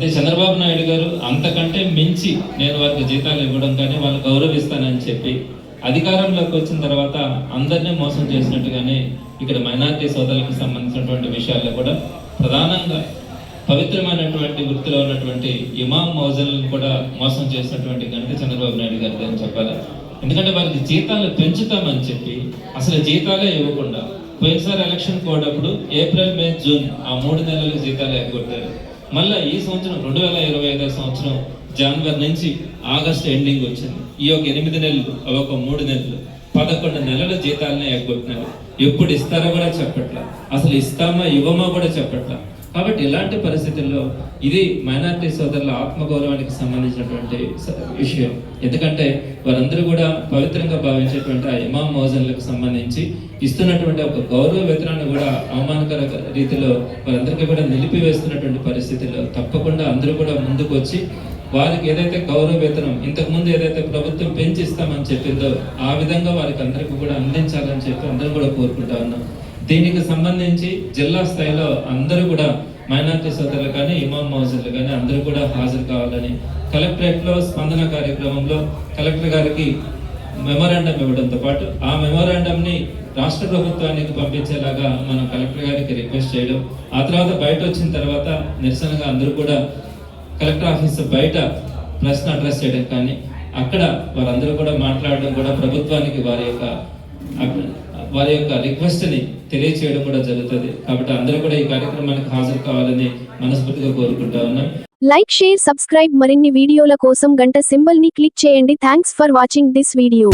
అదే చంద్రబాబు నాయుడు గారు అంతకంటే మించి నేను వారికి జీతాలు ఇవ్వడం కానీ వాళ్ళు గౌరవిస్తానని చెప్పి అధికారంలోకి వచ్చిన తర్వాత అందరినీ మోసం చేసినట్టుగానే ఇక్కడ మైనారిటీ సోదరులకు సంబంధించినటువంటి విషయాల్లో కూడా ప్రధానంగా పవిత్రమైనటువంటి వృత్తిలో ఉన్నటువంటి ఇమాం మౌజన్లను కూడా మోసం చేసినటువంటి ఘనత చంద్రబాబు నాయుడు గారు అని చెప్పాలి. ఎందుకంటే వారికి జీతాలు పెంచుతామని చెప్పి అసలు జీతాలే ఇవ్వకుండా పోయినసారి ఎలక్షన్ కోడప్పుడు ఏప్రిల్ మే జూన్ ఆ మూడు నెలలకు జీతాలు ఎగ్గొట్టారు. మళ్ళీ ఈ సంవత్సరం రెండు వేల ఇరవై ఐదో సంవత్సరం జనవరి నుంచి ఆగస్ట్ ఎండింగ్ వచ్చింది. ఈ ఒక ఎనిమిది నెలలు అవి ఒక మూడు నెలలు పదకొండు నెలల జీతాలనే ఎగ్గొట్టినారు ఎప్పుడు ఇస్తారో కూడా చెప్పట్లా. అసలు ఇస్తామా ఇవ్వమా కూడా చెప్పట్లా. కాబట్టి ఇలాంటి పరిస్థితుల్లో ఇది మైనార్టీ సోదరుల ఆత్మగౌరవానికి సంబంధించినటువంటి విషయం. ఎందుకంటే వారందరూ కూడా పవిత్రంగా భావించేటువంటి ఆ ఇమాం మోజన్లకు సంబంధించి ఇస్తున్నటువంటి ఒక గౌరవ వేతనాన్ని కూడా అవమానకర రీతిలో వారందరికీ కూడా నిలిపివేస్తున్నటువంటి పరిస్థితుల్లో తప్పకుండా అందరూ కూడా ముందుకు వచ్చి వారికి ఏదైతే గౌరవ వేతనం ఇంతకు ముందు ఏదైతే ప్రభుత్వం పెంచిస్తామని చెప్పిందో ఆ విధంగా వారికి అందరికీ కూడా అందించాలని చెప్పి అందరూ కూడా కోరుకుంటా ఉన్నాం. దీనికి సంబంధించి జిల్లా స్థాయిలో అందరూ కూడా మైనార్టీ సోదరులు కానీ ఇమాం మౌజర్లు కానీ అందరూ కూడా హాజరు కావాలని కలెక్టరేట్లో స్పందన కార్యక్రమంలో కలెక్టర్ గారికి మెమోరాండం ఇవ్వడంతో పాటు ఆ మెమోరాండంని రాష్ట్ర ప్రభుత్వానికి పంపించేలాగా మనం కలెక్టర్ గారికి రిక్వెస్ట్ చేయడం ఆ తర్వాత బయట వచ్చిన తర్వాత నిరసనగా అందరూ కూడా కలెక్టర్ ఆఫీస్ బయట ప్రశ్న అడ్రస్ చేయడం కానీ అక్కడ వారందరూ కూడా మాట్లాడడం కూడా ప్రభుత్వానికి వారి యొక్క వారి యొక్క రిక్వెస్ట్ని తెలియచేయడం కూడా జరుగుతుంది. కాబట్టి అందరూ కూడా ఈ కార్యక్రమానికి హాజరు కావాలని మనస్ఫూర్తిగా కోరుకుంటా ఉన్నాం. లైక్ షేర్ సబ్స్క్రైబ్ మరిన్ని వీడియోల కోసం గంట సింబల్ని క్లిక్ చేయండి. Thanks for watching this video.